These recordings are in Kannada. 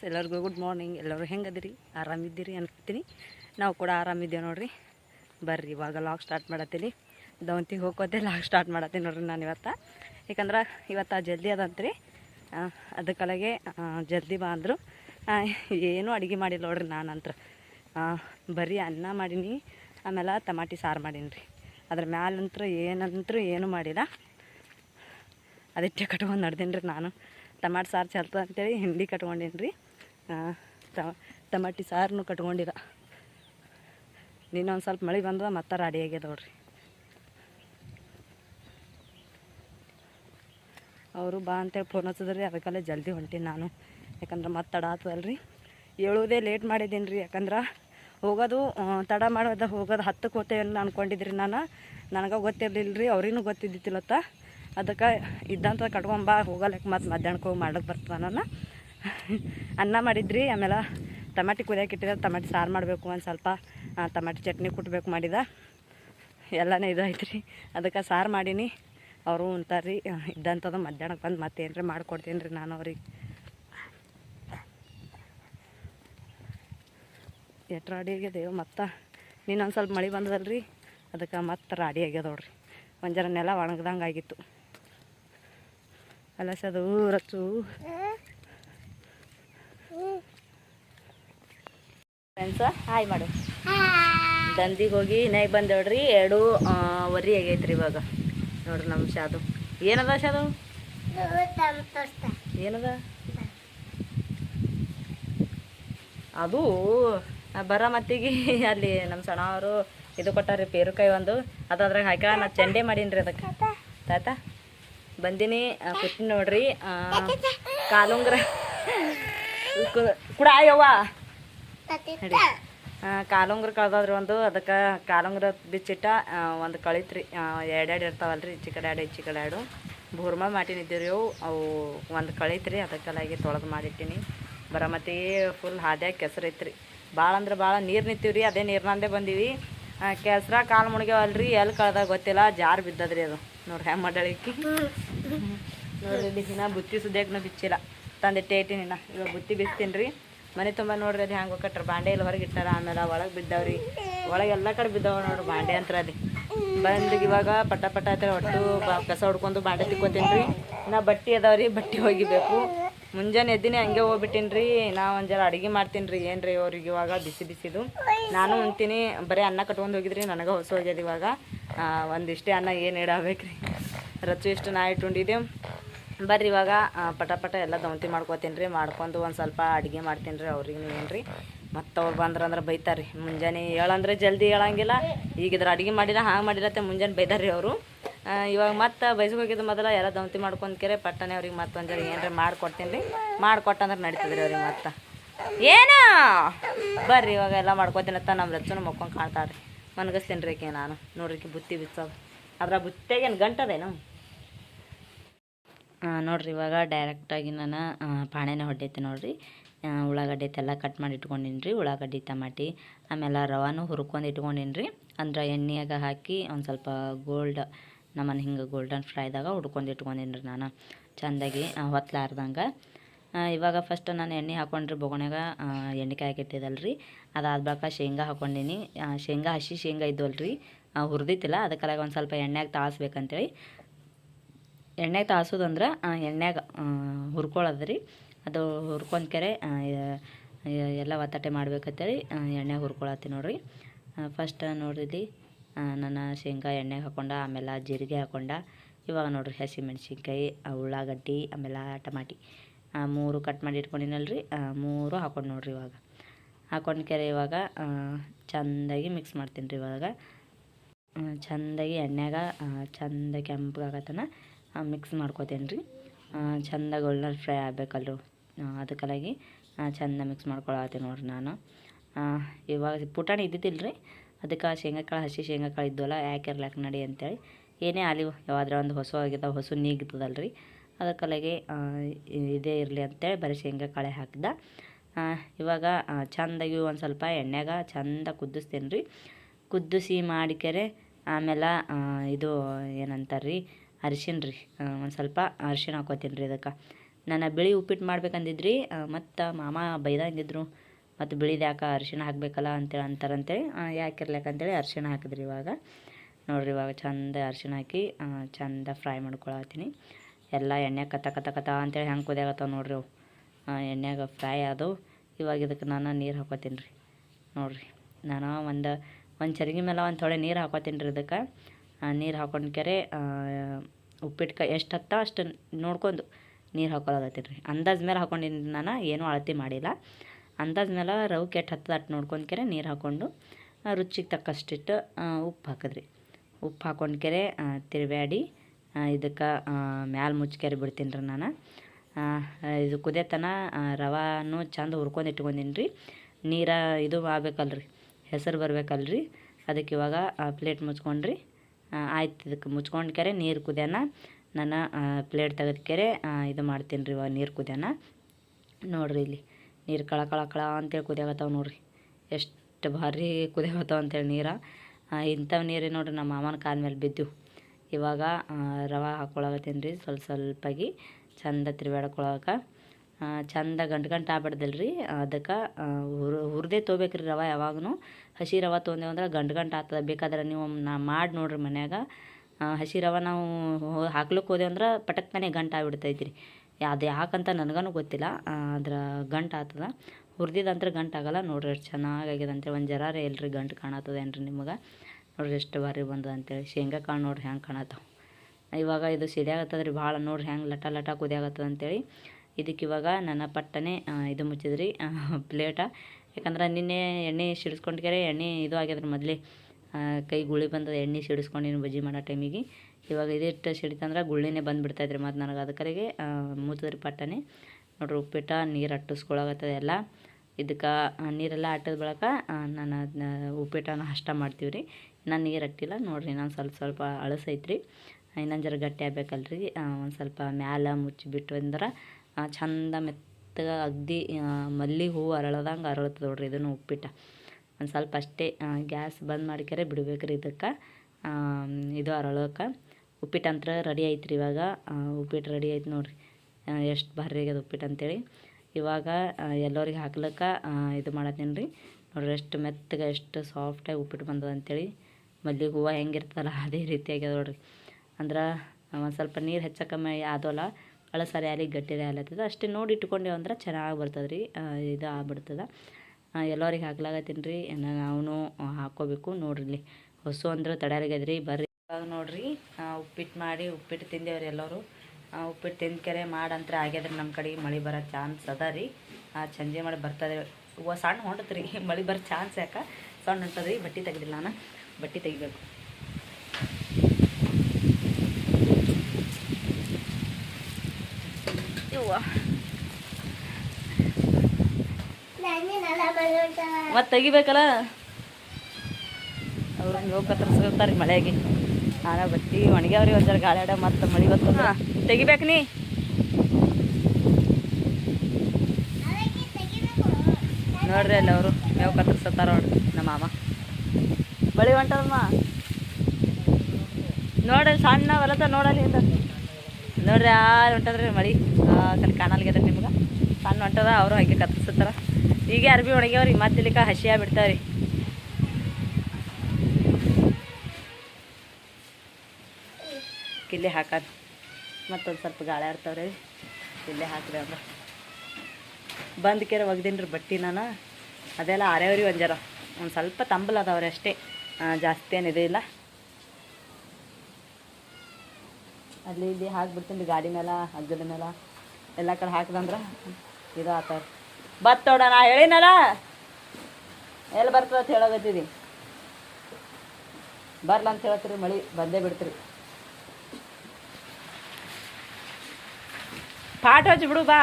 ಫ್ರೆಂಡ್ಸ್, ಎಲ್ಲರಿಗೂ ಗುಡ್ ಮಾರ್ನಿಂಗ್ ಎಲ್ಲರೂ ಹೆಂಗದಿರಿ? ಆರಾಮಿದ್ದೀರಿ ಅನ್ಕೊತೀನಿ. ನಾವು ಕೂಡ ಆರಾಮಿದ್ದೇವೆ ನೋಡ್ರಿ. ಬರ್ರಿ, ಇವಾಗ ಲಾಗ್ ಸ್ಟಾರ್ಟ್ ಮಾಡತ್ತೀನಿ. ದವಂತಿಗೆ ಹೋಗೋದೆ ಲಾಗ್ ಸ್ಟಾರ್ಟ್ ಮಾಡತ್ತೀನಿ ನೋಡ್ರಿ ನಾನು ಇವತ್ತು. ಯಾಕಂದ್ರೆ ಇವತ್ತು ಜಲ್ದಿ ಅದಂತ್ರಿ. ಅದಕ್ಕಲಾಗೆ ಜಲ್ದಿ ಬಾ ಅಂದರು. ಏನೂ ಅಡುಗೆ ಮಾಡಿಲ್ಲ ನೋಡ್ರಿ ನಾನಂತ್ರ. ಬರೀ ಅನ್ನ ಮಾಡೀನಿ, ಆಮೇಲೆ ಟಮಾಟಿ ಸಾರು ಮಾಡೀನಿ ರೀ ಅದ್ರ ಮ್ಯಾಲಂತ್ರ ಏನಂತರೂ ಏನೂ ಮಾಡಿಲ್ಲ. ಅದಕ್ಕೆ ಕಟ್ಕೊಂಡು ನಡ್ದೀನಿ ರೀ ನಾನು. ಟಮಾಟಿ ಸಾರು ಚಲ್ತ ಅಂತೇಳಿ ಹಿಂಡಿ ಕಟ್ಕೊಂಡೀನಿ ರೀ ಟಮಾಟಿ ಸಾರನ್ನು ಕಟ್ಕೊಂಡಿದ ಒಂದು ಸ್ವಲ್ಪ ಮಳೆ ಬಂದದ ಮತ್ತೆ ರೆಡಿ ಆಗ್ಯದ ನೋಡ್ರಿ. ಅವರು ಬಾ ಅಂತೇಳಿ ಫೋನ್ ಹಚ್ಚಿದ್ರಿ, ಅದಕ್ಕೆಲ್ಲ ಜಲ್ದಿ ಹೊಂಟೀನಿ ನಾನು. ಯಾಕಂದ್ರೆ ಮತ್ತೆ ತಡ ಆಗ್ತದಲ್ಲ ರೀ ಏಳುವುದೇ ಲೇಟ್ ಮಾಡಿದ್ದೀನಿ ರೀ ಯಾಕಂದ್ರೆ ಹೋಗೋದು ತಡ ಮಾಡೋದ ಹೋಗೋದು ಹತ್ತಕ್ಕೆ ಹೋಗ್ತೇವೆ ಅಂತ ಅನ್ಕೊಂಡಿದ್ರಿ ನಾನು. ನನಗೆ ಗೊತ್ತಿರಲಿಲ್ಲ ರೀ ಅವ್ರಿಗೂ ಗೊತ್ತಿದ್ದಿತ್ತಿಲ್ಲತ್ತ ಅದಕ್ಕೆ ಇದ್ದಂಥ ಕಟ್ಕೊಂಬಾ ಹೋಗಲ್ಲಕ್ಕೆ ಮತ್ತು ಮಧ್ಯಾಹ್ನಕ್ಕೆ ಹೋಗಿ ಮಾಡಕ್ಕೆ ಬರ್ತದೆ ನಾನು. ಅನ್ನ ಮಾಡಿದ್ರಿ, ಆಮೇಲೆ ಟಮಾಟಿ ಕುದಿಯಕ್ಕೆ ಇಟ್ಟಿದ್ರೆ ಟಮಾಟಿ ಸಾರು ಮಾಡಬೇಕು ಒಂದು ಸ್ವಲ್ಪ. ಟಮಾಟಿ ಚಟ್ನಿ ಕುಟ್ಬೇಕು ಮಾಡಿದ. ಎಲ್ಲನೇ ಇದಾಯ್ತು ರೀ ಅದಕ್ಕೆ ಸಾರು ಮಾಡೀನಿ. ಅವರು ಉಂತಾರೆ ರೀ ಇದ್ದಂಥದ್ದು ಮಧ್ಯಾಹ್ನಕ್ಕೆ ಬಂದು ಮತ್ತೆ ಏನರ ಮಾಡ್ಕೊಡ್ತೀನಿ ರೀ ನಾನು ಅವ್ರಿಗೆ. ಎಷ್ಟು ರೆಡಿ ಆಗ್ಯದೇವು ಮತ್ತು ಒಂದು ಸ್ವಲ್ಪ ಮಳೆ ಬಂದದಲ್ರಿ? ಅದಕ್ಕೆ ಮತ್ತೆ ರಾಡಿ ಆಗ್ಯದ ನೋಡ್ರಿ. ಒಂದು ಜರ ನೆಲ ಒಣಗ್ದಂಗೆ ಆಗಿತ್ತು. ಅಲ್ಲ ಸದು ರಚ್ಚು ಫ್ರೆಂಡ್ಸ ಹಾಯ್ ಮಾಡು. ದಂದಿಗೆ ಹೋಗಿ ನೈ ಬಂದೇವ್ರಿ ಎರಡು ವರಿ ಆಗೈತ್ರಿ ಇವಾಗ. ನೋಡ್ರಿ ನಮ್ಮ ಶಾದು. ಏನದ ಶಾದು? ಏನದ? ಅದು ಬರ ಮತ್ತಿಗೆ ಅಲ್ಲಿ ನಮ್ಮ ಸಣ್ಣವರು ಇದು ಕೊಟ್ಟಾರಿ ಪೇರುಕಾಯಿ ಒಂದು. ಅದು ಅದ್ರಾಗ ಹಾಕ ನಾ ಚಂಡೆ ಮಾಡೀನಿ ಅದಕ್ಕೆ ತಾತ ಬಂದಿನಿ ಕೂತೀನಿ ನೋಡ್ರಿ. ಕಾಲುಂಗ್ರ. ಕು- ಕುಡ ಯವ್ವ. ನಡಿ. ಆ, ಕಾಲುಂಗ್ರ ಕಳ್ದದ್ರಿ ಒಂದು ಅದಕ್ಕೆ ಕಾಲುಂಗ್ರ ಬಿಚ್ಚಿಟ್ಟ ಒಂದು ಕಳಿತ್ರಿ. ಎರಡೆರಡು ಇರ್ತಾವಲ್ರಿ ಈಚೆ ಕಡೆ ಎರಡು ಈಚೆ ಕಡೆ ಎರಡು. ಭೂರ್ಮ ಮಾಡಿನಿದ್ದೀವಿ ಅವು. ಅವು ಒಂದು ಕಳಿತ್ರಿ ಅದಕ್ಕೆಲ್ಲಾಗಿ ತೊಳೆದು ಮಾಡಿಟ್ಟಿನಿ. ಬರಮತಿ ಫುಲ್ ಹಾದ್ಯಾಗ ಕೆಸರು ಐತ್ರಿ ಭಾಳ ಅಂದ್ರೆ ಭಾಳ ನೀರು ನಿಂತೀವ್ರಿ ಅದೇ ನೀರ್ನಂದೇ ಬಂದೀವಿ. ಕೆಸ್ರ ಕಾಲು ಮುಳುಗ್ಯಾವಲ್ರಿ ಎಲ್ಲಿ ಕಳ್ದಾಗ ಗೊತ್ತಿಲ್ಲ ಜಾರ್ ಬಿದ್ದದ್ರಿ ಅದು. ನೋಡ್ರಿ ಹೆಂಗೆ ಮಾಡಳಿಕ್ಕಿ ನೋಡ್ರಿ ದಿನ ಬುತ್ತಿ ಸುದ್ಯಾಗನ ಬಿಚ್ಚಿಲ್ಲ. ತಂದಿಟ್ಟೆ ಇಟ್ಟಿನಿ ನಾ ಇವಾಗ ಬುತ್ತಿ ಬಿಸ್ತೀನಿ ರೀ. ಮನೆ ತುಂಬ ನೋಡ್ರಿ ಅದು ಹೆಂಗೆ ಕಟ್ರ. ಬಾಂಡೆ ಇಲ್ಲಿ ಹೊರಗೆ ಇಟ್ಟಾರ. ಆಮೇಲೆ ಒಳಗೆ ಬಿದ್ದಾವ್ರಿ ಒಳಗೆ ಎಲ್ಲ ಕಡೆ ಬಿದ್ದಾವ ನೋಡ್ರಿ ಬಾಂಡೆ ಅಂತ ಅದು. ಬಂದು ಇವಾಗ ಪಟ ಪಟ ಅಂತ ಒಟ್ಟು ಕಸ ಹೊಡ್ಕೊಂಡು ಬಾಂಡೆ ತಿಕ್ಕೋತೀನಿ ರೀ. ನಾ ಬಟ್ಟೆ ಅದಾವ್ರಿ ಬಟ್ಟೆ ಒಗಿಬೇಕು. ಮುಂಜಾನೆ ಎದ್ದಿನಿ ಹಂಗೆ ಹೋಗ್ಬಿಟ್ಟಿನಿ ರೀ. ನಾ ಒಂದು ಜರ ಅಡುಗೆ ಮಾಡ್ತೀನಿ ರೀ. ಏನು ರೀ ಅವ್ರಿಗೆ ಇವಾಗ ಬಿಸಿ ಬಿಸಿದು. ನಾನು ಉಂತೀನಿ ಬರೀ ಅನ್ನ ಕಟ್ಕೊಂಡು ಹೋಗಿದ್ರಿ. ನನಗೆ ಹೊಸ ಹೋಗ್ಯದ ಇವಾಗ. ಒಂದಿಷ್ಟೇ ಅನ್ನ ಏನು ಇಡಬೇಕ್ರಿ ರೀ ರಚ್ಚು ಇಷ್ಟು ನಾ ಇಟ್ಟುಂಡಿದ್ದೀವಿ ಬರ್ರಿ ಇವಾಗ ಪಟ ಪಟ ಎಲ್ಲ ದೌಂತಿ ಮಾಡ್ಕೋತೀನಿ ರೀ, ಮಾಡ್ಕೊಂಡು ಒಂದು ಸ್ವಲ್ಪ ಅಡುಗೆ ಮಾಡ್ತೀನಿ ರೀ, ಅವ್ರಿಗೆ ಏನು ರೀ ಮತ್ತು ಅವ್ರು ಬಂದ್ರಂದ್ರೆ ಬೈತಾರೆ ರೀ ಮುಂಜಾನೆ ಹೇಳಂದ್ರೆ ಜಲ್ದಿ ಹೇಳಂಗಿಲ್ಲ ಈಗ ಇದ್ರ ಅಡುಗೆ ಮಾಡಿಲ್ಲ ಹಾಂಗೆ ಮಾಡಿರತ್ತೆ, ಮುಂಜಾನೆ ಬೈದಾರ್ರಿ ಅವರು. ಇವಾಗ ಮತ್ತೆ ಬೈಸ್ಕೋಗಿದ್ದು ಮೊದಲ ಎಲ್ಲ ದೌಂತಿ ಮಾಡ್ಕೊಂಡ್ಕೆರೆ ಪಟ್ಟನೆ ಅವ್ರಿಗೆ ಮತ್ತೊಂದು ಜರ ಏನರ ಮಾಡ್ಕೊಡ್ತೀನಿ ರೀ. ಮಾಡ್ಕೊಟ್ಟಂದ್ರೆ ನಡೀತದೆ ರೀ ಅವ್ರಿಗೆ ಮತ್ತೆ. ಏನು? ಬರ್ರಿ ಇವಾಗ ಎಲ್ಲ ಮಾಡ್ಕೋತೀನತ್ತ ನಮ್ಮ ರಚ್ಚನು ಮಕ್ಕೊಂಡು ಕಾಣ್ತಾಳ್ರಿ. ಮನ್ಗಸ್ತೀನಿ ರೀ ನಾನು. ನೋಡ್ರಿಕೆ ಬುತ್ತಿ ಬಿಚ್ಚೋದು. ಅದ್ರ ಬುತ್ತಿಗೇನು ಗಂಟದೇನು? ನೋಡ್ರಿ, ಇವಾಗ ಡೈರೆಕ್ಟಾಗಿ ನಾನು ಪಾಣೆನೇ ಪಾಣೆನ ನೋಡಿರಿ. ಉಳ್ಳಾಗಡ್ಡಿ ಎಲ್ಲ ಕಟ್ ಮಾಡಿ ಇಟ್ಕೊಂಡಿನಿ ರೀ ಉಳ್ಳಾಗಡ್ಡಿ, ಟಮಾಟಿ, ಆಮೇಲೆ ರವಾನು ಹುರ್ಕೊಂಡು ಇಟ್ಕೊಂಡಿನಿ ರೀ ಅಂದ್ರೆ ಎಣ್ಣೆಯಾಗ ಹಾಕಿ ಒಂದು ಸ್ವಲ್ಪ ಗೋಲ್ಡ್ ನಮ್ಮನ್ನು ಹಿಂಗೆ ಗೋಲ್ಡನ್ ಫ್ರೈದಾಗ ಹುಡ್ಕೊಂಡು ಇಟ್ಕೊಂಡಿನಿ ರೀ ನಾನು. ಚೆಂದಾಗಿ ಹೊತ್ಲಾರ್ದಂಗೆ. ಇವಾಗ ಫಸ್ಟ್ ನಾನು ಎಣ್ಣೆ ಹಾಕೊಂಡ್ರಿ, ಬೊಗಣ್ಯಾಗ ಎಣ್ಣೆ ರೀ ಅದಾದ ಬಳಿಕ ಶೇಂಗಾ ಹಾಕೊಂಡಿನಿ. ಶೇಂಗಾ ಹಸಿ ಶೇಂಗಾ ಇದ್ದವಲ್ಲ ರೀ ಹುರಿದಿತ್ತಿಲ್ಲ ಅದಕ್ಕಾಗಿ ಒಂದು ಸ್ವಲ್ಪ ಎಣ್ಣೆಗೆ ತಾಳಿಸ್ಬೇಕಂತೇಳಿ. ಎಣ್ಣೆಗೆ ತಾಸೋದಂದ್ರೆ ಎಣ್ಣೆಗ ಹುರ್ಕೊಳ್ಳೋದು ರೀ. ಅದು ಹುರ್ಕೊಂಡ್ಕೆರೆ ಎಲ್ಲ ಒತ್ತಾಟೆ ಮಾಡ್ಬೇಕಂತೇಳಿ ಎಣ್ಣೆ ಹುರ್ಕೊಳತ್ತಿ ನೋಡಿರಿ. ಫಸ್ಟ್ ನೋಡ್ರಿ ನನ್ನ ಶೇಂಗಾ ಎಣ್ಣೆ ಹಾಕೊಂಡ, ಆಮೇಲೆ ಜೀರಿಗೆ ಹಾಕೊಂಡ. ಇವಾಗ ನೋಡಿರಿ ಹಸಿ ಮೆಣಸಿನ್ಕಾಯಿ ಉಳ್ಳಾಗಡ್ಡಿ, ಆಮೇಲೆ ಟಮಾಟಿ. ಮೂರು ಕಟ್ ಮಾಡಿ ಇಟ್ಕೊಂಡಿನಲ್ರಿ ರೀ ಮೂರು ಹಾಕೊಂಡು ನೋಡಿರಿ ಇವಾಗ. ಹಾಕೊಂಡ್ಕೆರೆ ಇವಾಗ ಚೆಂದಾಗಿ ಮಿಕ್ಸ್ ಮಾಡ್ತೀನಿ ರೀ ಇವಾಗ ಚಂದಾಗಿ ಎಣ್ಣೆಗ ಚಂದ ಕೆಂಪಗಾಗತನ ಮಿಕ್ಸ್ ಮಾಡ್ಕೋತೇನೆ ರೀ. ಚಂದ ಗೋಲ್ಡನ್ ಫ್ರೈ ಆಗಬೇಕಲ್ರು. ಅದಕ್ಕಾಗಿ ಚೆಂದ ಮಿಕ್ಸ್ ಮಾಡ್ಕೊಳತ್ತೀನಿ ನೋಡ್ರಿ ನಾನು. ಇವಾಗ ಪುಟಾಣಿ ಇದ್ದಿದ್ದಿಲ್ಲ ರೀ ಅದಕ್ಕೆ ಶೇಂಗಾಕಾಳು, ಹಸಿ ಶೇಂಗಾಕಾಳು ಇದ್ವಲ್ಲ ಯಾಕೆ ಇರ್ಲಾಕ ನಡಿ ಅಂತೇಳಿ. ಏನೇ ಅಲ್ಲಿ ಯಾವ್ದಾರ ಒಂದು ಹೊಸ ಆಗಿದ್ದಾವೆ ಹೊಸ ನೀಗ್ತದಲ್ಲ ರೀ ಅದಕ್ಕಲಾಗಿ ಇದೇ ಇರಲಿ ಅಂತೇಳಿ ಬರೀ ಶೇಂಗಾಕಾಳೆ ಹಾಕಿದ. ಇವಾಗ ಚಂದಾಗಿ ಒಂದು ಸ್ವಲ್ಪ ಎಣ್ಣೆಗೆ ಚಂದ ಕುದಿಸ್ತೀನಿ ರೀ. ಕುದಿಸಿ ಮಾಡಿಕೆರೆ, ಆಮೇಲೆ ಇದು ಏನಂತಾರೆ ರೀ ಅರಿಶಿಣ ರೀ. ಒಂದು ಸ್ವಲ್ಪ ಅರಿಶಿಣ ಹಾಕೋತೀನಿ ರೀ ಇದಕ್ಕೆ. ನಾನು ಬಿಳಿ ಉಪ್ಪಿಟ್ಟು ಮಾಡ್ಬೇಕಂದಿದ್ರಿ ಮತ್ತು ಮಾಮ ಬೈದ ಅಂದಿದ್ರು ಮತ್ತು ಬಿಳಿದು ಯಾಕೆ ಅರಿಶಿಣ ಹಾಕಬೇಕಲ್ಲ ಅಂತೇಳಿ ಅಂತಾರಂತೇಳಿ ಯಾಕೆ ಇರ್ಲಿಕ್ಕಂತೇಳಿ ಅರಿಶಿಣ ಹಾಕಿದ್ರಿ ಇವಾಗ. ನೋಡಿರಿ ಇವಾಗ ಚಂದ ಅರಿಶಿಣ ಹಾಕಿ ಚಂದ ಫ್ರೈ ಮಾಡ್ಕೊಳತ್ತೀನಿ. ಎಲ್ಲ ಎಣ್ಣೆ ಕತ ಕತ ಕತ ಅಂತೇಳಿ ಹೆಂಗೆ ಕುದಿಯಾಗತ್ತವ ನೋಡ್ರಿ ಅವು. ಎಣ್ಣೆಗೆ ಫ್ರೈ ಆದವು. ಇವಾಗ ಇದಕ್ಕೆ ನಾನು ನೀರು ಹಾಕೋತೀನಿ ರೀ. ನೋಡಿರಿ, ನಾನು ಒಂದು ಒಂದು ಚರಿಗೆ ಮೇಲೆ ಒಂದು ಥೊಡೆ ನೀರು ಹಾಕೋತೀನಿ ರೀ ಇದಕ್ಕೆ. ನೀರು ಹಾಕೊಂಡ್ಕೆರೆ ಉಪ್ಪಿಟ್ಟು ಎಷ್ಟು ಹತ್ತ ಅಷ್ಟು ನೋಡ್ಕೊಂಡು ನೀರು ಹಾಕೊಳಕತ್ತೀನಿ ರೀ ಅಂದಾಜ್ ಮೇಲೆ ಹಾಕೊಂಡಿನಿ ನಾನು ಏನೂ ಅಳತೆ ಮಾಡಿಲ್ಲ. ಅಂದಾಜು ಮೇಲೆ ರವೆ ಕೆಟ್ಟು ಹತ್ತದ ಅಟ್ಟು ನೋಡ್ಕೊಂಡ್ಕೆರೆ ನೀರು ಹಾಕ್ಕೊಂಡು ರುಚಿಗೆ ತಕ್ಕಷ್ಟಿಟ್ಟು ಉಪ್ಪು ಹಾಕಿದ್ರಿ. ಉಪ್ಪು ಹಾಕೊಂಡ್ಕೆರೆ ತಿರುವ್ಯಾಡಿ ಇದಕ್ಕೆ ಮ್ಯಾಲೆ ಮುಚ್ಕೆರೆ ಬಿಡ್ತೀನಿ ರೀ ನಾನು ಇದು ಕುದಿಯತನ ರವಾನು ಚಂದ ಹುರ್ಕೊಂಡು ಇಟ್ಕೊಂಡಿನಿ ರೀ ನೀರ ಇದು ಆಗ್ಬೇಕಲ್ರಿ, ಹೆಸರು ಬರ್ಬೇಕಲ್ರಿ. ಅದಕ್ಕೆ ಇವಾಗ ಪ್ಲೇಟ್ ಮುಚ್ಕೊಂಡ್ರಿ. ಆಯ್ತು ಇದಕ್ಕೆ ಮುಚ್ಕೊಂಡ್ಕೆರೆ ನೀರು ಕುದಿಯೋಣ ನಾನು ಪ್ಲೇಟ್ ತೆಗೆದ್ಕೆರೆ ಇದು ಮಾಡ್ತೀನಿ ರೀ ನೀರು ಕುದಿಯೋಣ ನೋಡ್ರಿ ಇಲ್ಲಿ ನೀರು ಕಳ ಕಳ ಕಳ ಅಂತೇಳಿ ಕುದಿಯಾಗತ್ತಾವ ನೋಡ್ರಿ. ಎಷ್ಟು ಭಾರಿ ಕುದಿಯಾಗತ್ತಾವ ಅಂತೇಳಿ ನೀರು. ಇಂಥವು ನೀರು ನೋಡಿರಿ ನಮ್ಮ ಮಾಮನ ಕಾಲ ಮೇಲೆ ಬಿದ್ದು ಇವಾಗ ರವೆ ಹಾಕ್ಕೊಳಕತ್ತೀನಿ ರೀ ಸ್ವಲ್ಪ ಸ್ವಲ್ಪಾಗಿ. ಚಂದ ತಿರ್ವ್ಯಾಡ್ಕೊಳಕ ಚಂದ ಗಂಟು ಗಂಟು ಆಗ್ಬಿಡ್ದಲ್ಲ ರೀ ಅದಕ್ಕೆ ಹುರ್ ಹುರಿದೇ ತೊಗೋಬೇಕ್ರಿ ರವೆ ಯಾವಾಗೂ ಹಸಿ ರವೆ ತೊಗೊಂದೇವು ಅಂದ್ರೆ ಗಂಟು ಗಂಟು ಆಗ್ತದೆ. ಬೇಕಾದ್ರೆ ನೀವು ನಾ ಮಾಡಿ ನೋಡ್ರಿ ಮನ್ಯಾಗ. ಹಸಿ ರವೆ ನಾವು ಹಾಕ್ಲಿಕ್ಕೆ ಹೋದೆವು ಅಂದ್ರೆ ಪಟಕ್ತಾನೆ ಗಂಟು ಆಗಿಬಿಡ್ತೈತ್ರಿ. ರೀ ಅದು ಯಾಕಂತ ನನಗೂ ಗೊತ್ತಿಲ್ಲ. ಅದ್ರ ಗಂಟು ಆಗ್ತದ. ಹುರಿದಿದಂತ್ರ ಗಂಟು ಆಗಲ್ಲ. ನೋಡ್ರಿ ಎಷ್ಟು ಚೆನ್ನಾಗಾಗ್ಯದ ಅಂತೇಳಿ ಒಂದು ಜರಾರೇ ಇಲ್ರಿ ಗಂಟು ಕಾಣತ್ತದೇನ್ರಿ ನಿಮಗೆ. ನೋಡ್ರಿ ಎಷ್ಟು ಬಾರಿ ಬಂದದ ಅಂತೇಳಿ ಶೇಂಗಾ ಕಾಳು ನೋಡ್ರಿ ಹೆಂಗೆ ಕಾಣತ್ತಾವ ಇವಾಗ ಇದು ಸಿಡಿಯಾಗತ್ತದ ರೀ ಭಾಳ ನೋಡ್ರಿ ಹೆಂಗೆ ಲಟ ಲಟ ಕುದಿಯಾಗತ್ತದ ಅಂತೇಳಿ ಇದಕ್ಕೆ ಇವಾಗ ನನ್ನ ಪಟ್ಟನೆ ಇದು ಮುಚ್ಚಿದ್ರಿ ಪ್ಲೇಟ ಯಾಕಂದ್ರೆ ನಿನ್ನೆ ಎಣ್ಣೆ ಸಿಡಿಸ್ಕೊಂಡ್ಕೆರೆ ಎಣ್ಣೆ ಇದು ಆಗ್ಯದ್ರಿ ಮೊದಲೇ. ಕೈ ಗುಳಿ ಬಂದದ, ಎಣ್ಣೆ ಸಿಡಿಸ್ಕೊಂಡಿನಿ ಬಜ್ಜಿ ಮಾಡೋ ಟೈಮಿಗೆ ಇವಾಗ ಇದಿಟ್ಟು ಸಿಡಿತಂದ್ರೆ ಗುಳ್ಳಿನೇ ಬಂದುಬಿಡ್ತಾಯಿದ್ರಿ ಮತ್ತು ನನಗೆ ಅದಕ್ಕರಿಗೆ ಮುಚ್ಚಿದ್ರಿ ಪಟ್ಟನೆ. ನೋಡ್ರಿ ಉಪ್ಪಿಟ್ಟು, ನೀರು ಅಟ್ಟಿಸ್ಕೊಳಕತ್ತದ ಎಲ್ಲ. ಇದಕ್ಕೆ ನೀರೆಲ್ಲ ಅಟ್ಟದ ಬಳಕ ನಾನು ಅದನ್ನ ಉಪ್ಪಿಟ್ಟನ ಅಷ್ಟ ಮಾಡ್ತೀವಿ ರೀ ನಾನು ನೀರು ಅಟ್ಟಿಲ್ಲ, ನೋಡಿರಿ ನಾನು ಸ್ವಲ್ಪ ಸ್ವಲ್ಪ ಅಳಸೈತ್ರಿ. ಇನ್ನೊಂದು ಜರ ಗಟ್ಟಿ ಆಗ್ಬೇಕಲ್ರಿ ಒಂದು ಸ್ವಲ್ಪ ಮ್ಯಾಲ ಮುಚ್ಚಿಬಿಟ್ಟು ಅಂದ್ರೆ ಚಂದ ಮೆತ್ತಗೆ ಅಗ್ದಿ ಮಲ್ಲಿಗೆ ಹೂವು ಅರಳದಂಗೆ ಅರಳುತ್ತೆ ನೋಡ್ರಿ ಇದನ್ನು ಉಪ್ಪಿಟ್ಟು. ಒಂದು ಸ್ವಲ್ಪ ಅಷ್ಟೇ ಗ್ಯಾಸ್ ಬಂದ್ ಮಾಡ್ಕ್ಯಾರೆ ಬಿಡ್ಬೇಕ್ರಿ ಇದಕ್ಕೆ. ಇದು ಅರಳೋಕೆ. ಉಪ್ಪಿಟ್ಟು ಅಂತ ರೆಡಿ ಐತ್ರಿ ಇವಾಗ. ಉಪ್ಪಿಟ್ಟು ರೆಡಿ ಐತೆ ನೋಡ್ರಿ. ಎಷ್ಟು ಭಾರಿ ಆಗ್ಯದ ಉಪ್ಪಿಟ್ಟು ಅಂತೇಳಿ. ಇವಾಗ ಎಲ್ಲರಿಗೆ ಹಾಕ್ಲಿಕ್ಕೆ ಇದು ಮಾಡತ್ತೀನಿ ರೀ ನೋಡ್ರಿ ಎಷ್ಟು ಮೆತ್ತಗೆ, ಎಷ್ಟು ಸಾಫ್ಟಾಗಿ ಉಪ್ಪಿಟ್ಟು ಬಂದದ ಅಂತೇಳಿ. ಮಲ್ಲಿಗೆ ಹೂವು ಹೆಂಗಿರ್ತಲ್ಲ ಅದೇ ರೀತಿಯಾಗ್ಯದ ನೋಡ್ರಿ. ಅಂದ್ರೆ, ಒಂದು ಸ್ವಲ್ಪ ನೀರು ಹೆಚ್ಚು ಕಮ್ಮಿ ಆದೋಲ್ಲ. ಅಳಸರಿ ಯಾರಿಗೆ ಗಟ್ಟಿ ಆಗ್ಲತ್ತದ. ಅಷ್ಟೇ ನೋಡಿ ಇಟ್ಕೊಂಡೇವು ಅಂದ್ರೆ ಚೆನ್ನಾಗಿ ಬರ್ತದೆ ರೀ ಇದು ಆಗ್ಬಿಡ್ತದ. ಎಲ್ಲರಿಗೆ ಹಾಕ್ಲಾಗತ್ತೀನಿ ರೀ ನಾವು ಹಾಕ್ಕೋಬೇಕು ನೋಡ್ರಿ ಹೊಸು ಅಂದ್ರೆ ತಡ್ಯಾರಿಗದ್ರಿ ಬರ್ರಿ. ಇವಾಗ ನೋಡ್ರಿ ಉಪ್ಪಿಟ್ಟು ಮಾಡಿ ಉಪ್ಪಿಟ್ಟು ತಿಂದೇವ್ರಿ ಎಲ್ಲರೂ. ಉಪ್ಪಿಟ್ಟು ತಿಂದ್ಕೆರೆ ಮಾಡಂತ್ರ ಆಗ್ಯದ್ರಿ ನಮ್ಮ ಕಡೆ ಮಳೆ ಬರೋ ಚಾನ್ಸ್ ಅದ ರೀ. ಆ, ಸಂಜೆ ಮಾಡಿ ಬರ್ತದೆ. ಸಣ್ಣ ಹೊಂಟತ್ರಿ ಮಳೆ ಬರೋ ಚಾನ್ಸ್ ಯಾಕೆ? ಸಣ್ಣ ಹೊಂಟದ್ರಿ ಬಟ್ಟೆ ತೆಗ್ದಿಲ್ಲ ನಾನು. ಬಟ್ಟೆ ತೆಗಿಬೇಕು ಇವ್ವ ಮತ್ತೆ ತೆಗಿಬೇಕಲ್ಲ? ಅವ್ರು ಹೋಗಿ ಕತ್ತರಿಸ್ಕೊತಾರೆ ಮಳೆಗೆ. ನಾನು ಬಟ್ಟಿ ಒಣಗ್ಯಾವ್ರಿ ಗಾಳಿ ಆಡ ಮತ್ತೆ ಮಳೆ ಬರ್ತದ ತೆಗಿಬೇಕು ನೀ. ನೋಡ್ರಿ ಅಲ್ಲಿ ಅವರು ಮೇವು ಕತ್ತರಿಸ್ತಾರ ನೋಡ್ರಿ ನಮ್ಮ ಮಾಮ ಬಳಿ ಹೊಂಟದಮ್ಮ ನೋಡ್ರಿ ಸಣ್ಣ ಬರತ್ತ ನೋಡಲ್ಲಿ ಅಂತ ನೋಡ್ರಿ ಆ ಹೊಂಟದ್ರಿ ಮಳಿ. ಆ ಕಡೆ ಕಾಣಲ್ಗ್ಯದ ನಿಮ್ಗೆ. ಸಣ್ಣ ಹೊಂಟದ ಅವರು ಹಾಗೆ ಕತ್ತರಿಸ್ತಾರ ಈಗ ಅರ್ಬಿ ಒಣಗ್ಯಾವ್ರಿ, ಮತ್ತೆ ಇಲ್ಲಿಕ ಹಸಿ ಬಿಡ್ತಾವ್ರಿ ಕಿಲ್ಲೆ ಹಾಕಾದ. ಮತ್ತೊಂದು ಸ್ವಲ್ಪ ಗಾಳಿ ಆಡ್ತಾವ್ರಿ. ಇಲ್ಲೇ ಹಾಕ್ರಿ ಅಂದ್ರೆ. ಬಂದು ಕೆರೆ ಒಗ್ದೀನಿ ರೀ ಬಟ್ಟೆ ನಾನು. ಅದೆಲ್ಲ ಆರ್ಯಾವ್ರಿ ಒಂದು ಜರ ಒಂದು ಸ್ವಲ್ಪ ತಂಬಲ್ ಅದಾವ್ರಿ ಅಷ್ಟೇ. ಜಾಸ್ತಿ ಏನಿದೆ ಇಲ್ಲ. ಅಲ್ಲಿ ಇಲ್ಲಿ ಹಾಕ್ಬಿಡ್ತೀನಿ ಗಾಡಿ ಮೇಲೆ ಹಗ್ಗದ ಮೇಲೆ ಎಲ್ಲ ಕಡೆ ಹಾಕ್ದಂದ್ರೆ ಇದು ಆತಾರ ಬತ್ತೋಡ ನಾ ಹೇಳಿನಲ್ಲ? ಎಲ್ಲಿ ಬರ್ತದ ಅಂತ ಹೇಳೋಗತ್ತಿದಿ ಬರ್ಲ ಅಂತ ಹೇಳ್ತೀರಿ, ಮಳಿ ಬಂದೇ ಬಿಡ್ತೀರಿ. ಪಾಠ ಹಚ್ಚಿ ಬಿಡು, ಬಾ.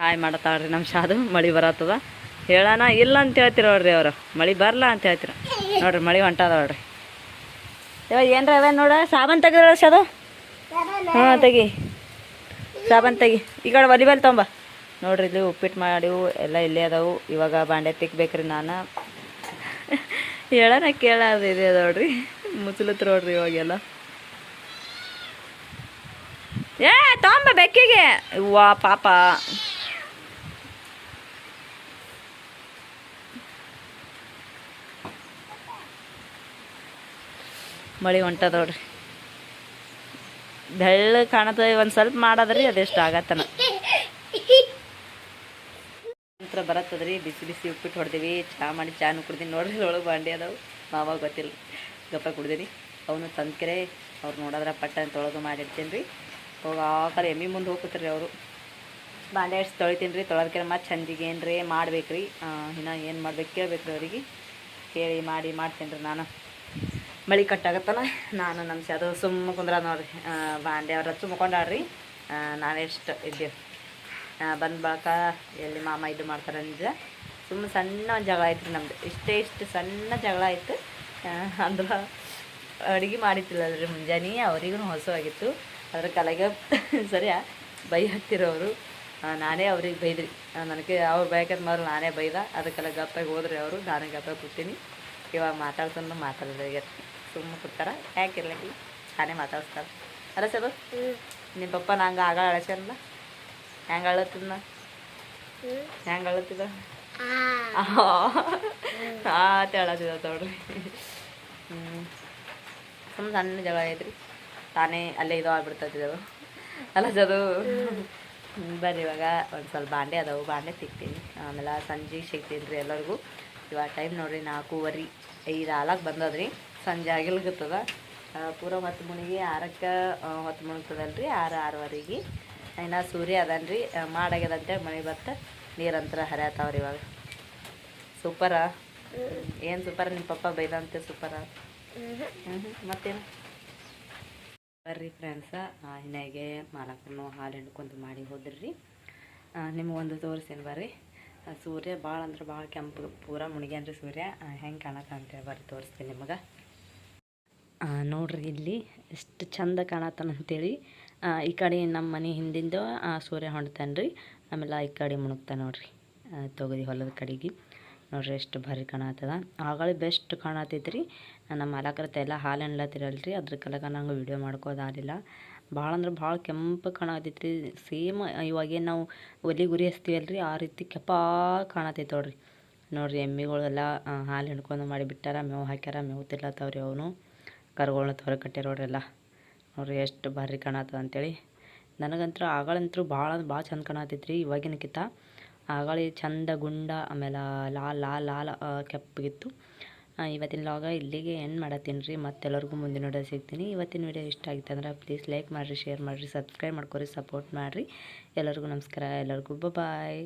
ಹಾಯ್ ಮಾಡತ್ತಾಳ್ರಿ ನಮ್ಮ ಶಾದು, ಮಳಿ ಬರತ್ತದ. ಹೇಳೋಣ, ಇಲ್ಲ ಅಂತ ಹೇಳ್ತೀರ ನೋಡ್ರಿ ಅವ್ರು. ಮಳಿ ಬರಲ್ಲ ಅಂತ ಹೇಳ್ತೀರ. ನೋಡ್ರಿ, ಮಳಿ ಹೊಂಟದ ನೋಡ್ರಿ. ಇವಾಗ ಏನ್ರ ಅವ ನೋಡ? ಸಾಬನ್ ತೆಗೆದ ಶಾದು? ಹಾ, ತೆಗಿ. ಸಾಬನ್ ತೆಗಿ. ಈ ಕಡೆ ವಾಲಿಬಾಲ್ ತೊಂಬ. ನೋಡ್ರಿ ಇಲ್ಲಿ ಉಪ್ಪಿಟ್ಟು ಮಾಡಿವು, ಎಲ್ಲ ಇಲ್ಲೇ ಅದಾವು. ಇವಾಗ ಬಾಂಡೆ ತಿಕ್ಬೇಕ್ರಿ ನಾನು. ಹೇಳೋಣ ಕೇಳೋದು ಇದೆ ನೋಡ್ರಿ. ಮುಚ್ಚಲತ್ ನೋಡ್ರಿ ಇವಾಗೆಲ್ಲ. ಏ ತೊಂಬ ಬೆಕ್ಕಿಗೆ. ವಾ, ಪಾಪ. ಮಳಿ ಹೊಂಟದ ನೋಡ್ರಿ. ಬೆಳ್ಳ ಕಾಣತದೆ ಒಂದು ಸ್ವಲ್ಪ ಮಾಡದ್ರಿ, ಅದೆಷ್ಟು ಆಗತ್ತನ. ನಂತರ ಬರತ್ತದ್ರಿ ಬಿಸಿ ಬಿಸಿ ಉಪ್ಪಿಟ್ಟು ಹೊಡೆದೇವಿ. ಚಹಾ ಮಾಡಿ ಚಾನು ಕುಡ್ದೀನಿ ನೋಡ್ರಿ. ಒಳಗೆ ಬಾಂಡೆ ಅದಾವು. ಮಾವ ಗೊತ್ತಿಲ್ಲ. ಗಪ್ಪ ಕುಡ್ದೀನಿ. ಅವನು ತಂದ್ಕೆರೆ, ಅವ್ರು ನೋಡಿದ್ರೆ ಪಟ್ಟ ಅಂತ ತೊಳೆದು ಮಾಡಿರ್ತೀನಿ ರೀ. ಹೋಗಿ ಆಕಡೆ ಎಮ್ಮಿ ಮುಂದೆ ಹೋಗ್ಕೊತೀರಿ ಅವರು. ಬಾಂಡೆ ಅಷ್ಟು ತೊಳಿತೀನಿ ರೀ. ತೊಳೆದ್ಕೆರೆ ಮತ್ತು ಚಂದಿಗೆ ಏನು ರೀ ಮಾಡ್ಬೇಕು ರೀ. ಇನ್ನು ಏನು ಮಾಡ್ಬೇಕು ಕೇಳ್ಬೇಕು ರೀ ಅವರಿಗೆ. ಕೇಳಿ ಮಾಡಿ ಮಾಡ್ತೀನಿ ರೀ ನಾನು. ಮಳೆ ಕಟ್ಟಾಗತ್ತಲ್ಲ ನಾನು ನಮ್ಮ ಅದು ಸುಮ್ಮ ಕುಂದ್ರ ನೋಡ್ರಿ. ಬಾಂಡೆ ಅವ್ರ ಹಚ್ಚು ಮುಕೊಂಡಾಡ್ರಿ ಎಷ್ಟು ಇದ್ದೇವೆ? ಬಂದ ಬಳಕ ಎಲ್ಲಿ ಮಾಮ ಇದು ಮಾಡ್ತಾರೆ ನಿಜ ಸುಮ್ಮ ಸಣ್ಣ ಒಂದು ಜಗಳ ಆಯ್ತು ರೀ ನಮ್ದು. ಇಷ್ಟೇ ಇಷ್ಟು ಸಣ್ಣ ಜಗಳ ಆಯ್ತು. ಅಂದ್ರೆ ಅಡುಗೆ ಮಾಡಿತ್ತಿಲ್ಲಲ್ರಿ ಮುಂಜಾನೆ ಅವರಿಗೂ ಹೊಸವಾಗಿತ್ತು. ಅದ್ರ ಕಲೆಗೆ ಸರಿಯ ಬೈ ಹತ್ತಿರೋರು. ನಾನೇ ಅವ್ರಿಗೆ ಬೈದ್ರಿ. ನನಗೆ ಅವ್ರು ಬೈಕತ್ ಮೊದಲು ನಾನೇ ಬೈದ. ಅದಕ್ಕೆಲ್ಲ ಗಪ್ಪಾಗಿ ಹೋದ್ರಿ ಅವರು ನಾನು ಗಪ್ಪಾಗಿ ಕೂತೀನಿ. ಇವಾಗ ಮಾತಾಡ್ಕೊಂಡು ಮಾತಾಡಿದ್ರೆ ಸುಮ್ಮನೆ ಕೂತಾರ. ಯಾಕೆ ಇರ್ಲಿಕ್ಕೆ ನಾನೇ ಮಾತಾಡಿಸ್ತಾರೆ. ಅಲ್ಲ ಸರ್ ನಿಮ್ಮ ಪಪ್ಪ ನಂಗೆ ಆಗ ಅಳಸ್ಯಾರಲ್ಲ? ಹೆಂಗೆ ಅಳತ್ತಿದ್ನ ಹೆಂಗೆ ಅಳತ್ತಿದ ಆ ಹೇಳತ್ತಿದ ತೋಡ್ರಿ. ಹ್ಞೂ ಸುಮ್ಮನೆ ಸಣ್ಣ ಜಗಳ ಐತ್ರಿ. ತಾನೇ ಅಲ್ಲೇ ಇದು ಆಗ್ಬಿಡ್ತೈತಿ ಅದು. ಅಲ್ಲ ಅದು. ಬರ್ರಿ ಇವಾಗ ಒಂದು ಸ್ವಲ್ಪ ಬಾಂಡೆ ಅದಾವು. ಬಾಂಡೆ ಸಿಗ್ತೀನಿ. ಆಮೇಲೆ ಸಂಜೆ ಸಿಗ್ತೀನಿ ರೀ ಎಲ್ಲರಿಗೂ. ಇವಾಗ ಟೈಮ್ ನೋಡ್ರಿ ನಾಲ್ಕೂವರೆ ಐದು ಆಲಕ್ ಬಂದದ್ರಿ. ಸಂಜೆ ಆಗಿಲ್ಗತ್ತದ. ಪೂರ ಹೊತ್ತು ಮುನಿಗೆ ಆರಕ್ಕೆ ಹೊತ್ತು ಮುಳುಗ್ತದಲ್ರಿ ಆರು ಆರುವರೆಗೆ ಇನ್ನು ಸೂರ್ಯ ಅದನ್ರಿ ಅಂತೇಳಿ ಮಳೆ ಬತ್ತ ನೀರಂತರ ಹರಿಯತಾವ್ರಿ ಇವಾಗ. ಸೂಪರ? ಏನು ಸೂಪರ? ನಿಮ್ಮ ಪಪ್ಪ ಬೈದಂತೆ ಸೂಪರ? ಹ್ಞೂ ಮತ್ತೇನು? ಬರ್ರಿ ಫ್ರೆಂಡ್ಸ ಹಿನ್ನೆಗೆ ಮಾಲಕನು ಹಾಲು ಹಿಂಡ್ಕೊಂಡು ಮಾಡಿ ಹೋದ್ರಿ. ನಿಮಗೊಂದು ತೋರಿಸ್ತೀನಿ ಬರ್ರಿ. ಸೂರ್ಯ ಭಾಳ ಅಂದ್ರೆ ಭಾಳ ಕೆಂಪು ಪೂರ ಮುಣಿಗ್ಯಾನ್ರಿ ಸೂರ್ಯ. ಹೆಂಗೆ ಕಾಣತ್ತ ಅಂತೇಳಿ ಬರ್ರಿ ತೋರಿಸ್ತೀನಿ ನಿಮಗೆ. ನೋಡ್ರಿ ಇಲ್ಲಿ ಎಷ್ಟು ಚಂದ ಆ, ಈ ಕಡೆ ನಮ್ಮ ಮನೆ ಹಿಂದಿಂದ ಸೂರ್ಯ ಹೊಂಡ್ತಾನೆ ರೀ ಆಮೇಲೆ ಈ ಕಡೆ ಮುಣುಗ್ತಾನೆ ನೋಡ್ರಿ. ತೊಗದಿ ತೊಗರಿ ಹೊಲದ ಕಡೆಗೆ. ನೋಡ್ರಿ ಎಷ್ಟು ಭಾರಿ ಕಾಣತ್ತದ ಆಗಳ ಬೆಸ್ಟ್ ಕಾಣತ್ತೈತೆ ರೀ ನಮ್ಮ ಮಾಲಕರತ್ತ ಎಲ್ಲ ಹಾಲು ರೀ ಅದ್ರ ಕಲಕ ನಂಗೆ ವಿಡಿಯೋ ಮಾಡ್ಕೋದಾಗಲಿಲ್ಲ ಭಾಳ ಅಂದ್ರೆ ಭಾಳ ಕೆಂಪು ಕಾಣತ್ತೈತೆ ರೀ ಸೇಮ್ ಇವಾಗೇನು ನಾವು ಒಲಿ ಗುರಿ ಹಚ್ತೀವಲ್ರಿ, ಆ ರೀತಿ ಕೆಪಾ ಕಾಣತ್ತೈತೆ ನೋಡ್ರಿ. ನೋಡ್ರಿ ಎಮ್ಮಿಗಳೆಲ್ಲ ಹಾಲು ಹಿಂಡ್ಕೊಂಡು ಮಾಡಿ ಬಿಟ್ಟಾರ ಮೇವು ಹಾಕ್ಯಾರ, ಮೇವು ತಿರ್ಲತ್ತವ್ರಿ ಅವನು. ಕರುಗಳನ್ನ ತೊರೆ ಕಟ್ಟಿರೋರೆಲ್ಲ. ನೋಡ್ರಿ, ಎಷ್ಟು ಭಾರಿ ಕಾಣತ್ತದ ಅಂತೇಳಿ. ನನಗಂತೂ ಆಗಳಂತೂ ಭಾಳ ಭಾಳ ಚಂದ ಕಾಣತ್ತೈತ್ರಿ ರೀ ಇವಾಗಿನಕ್ಕಿಂತ ಆಗಳ ಚಂದ ಗುಂಡ ಆಮೇಲೆ ಲಾಲ್ ಲಾಲ್ ಲಾಲ್ ಕೆಪ್ಪಗಿತ್ತು. ಇವತ್ತಿನ ಲಾಗ ಇಲ್ಲಿಗೆ ಎಂಡ್ ಮಾಡತ್ತೀನಿ ರೀ ಮತ್ತೆಲ್ಲರಿಗೂ ಮುಂದಿನ ವಿಡಿಯೋ ಸಿಗ್ತೀನಿ. ಇವತ್ತಿನ ವಿಡಿಯೋ ಇಷ್ಟ ಆಗಿತ್ತು ಅಂದ್ರೆ ಪ್ಲೀಸ್ ಲೈಕ್ ಮಾಡಿರಿ ಶೇರ್ ಮಾಡಿರಿ ಸಬ್ಸ್ಕ್ರೈಬ್ ಮಾಡ್ಕೊರಿ ಸಪೋರ್ಟ್ ಮಾಡಿರಿ. ಎಲ್ಲರಿಗೂ ನಮಸ್ಕಾರ. ಎಲ್ಲರಿಗೂ ಬಾಯ್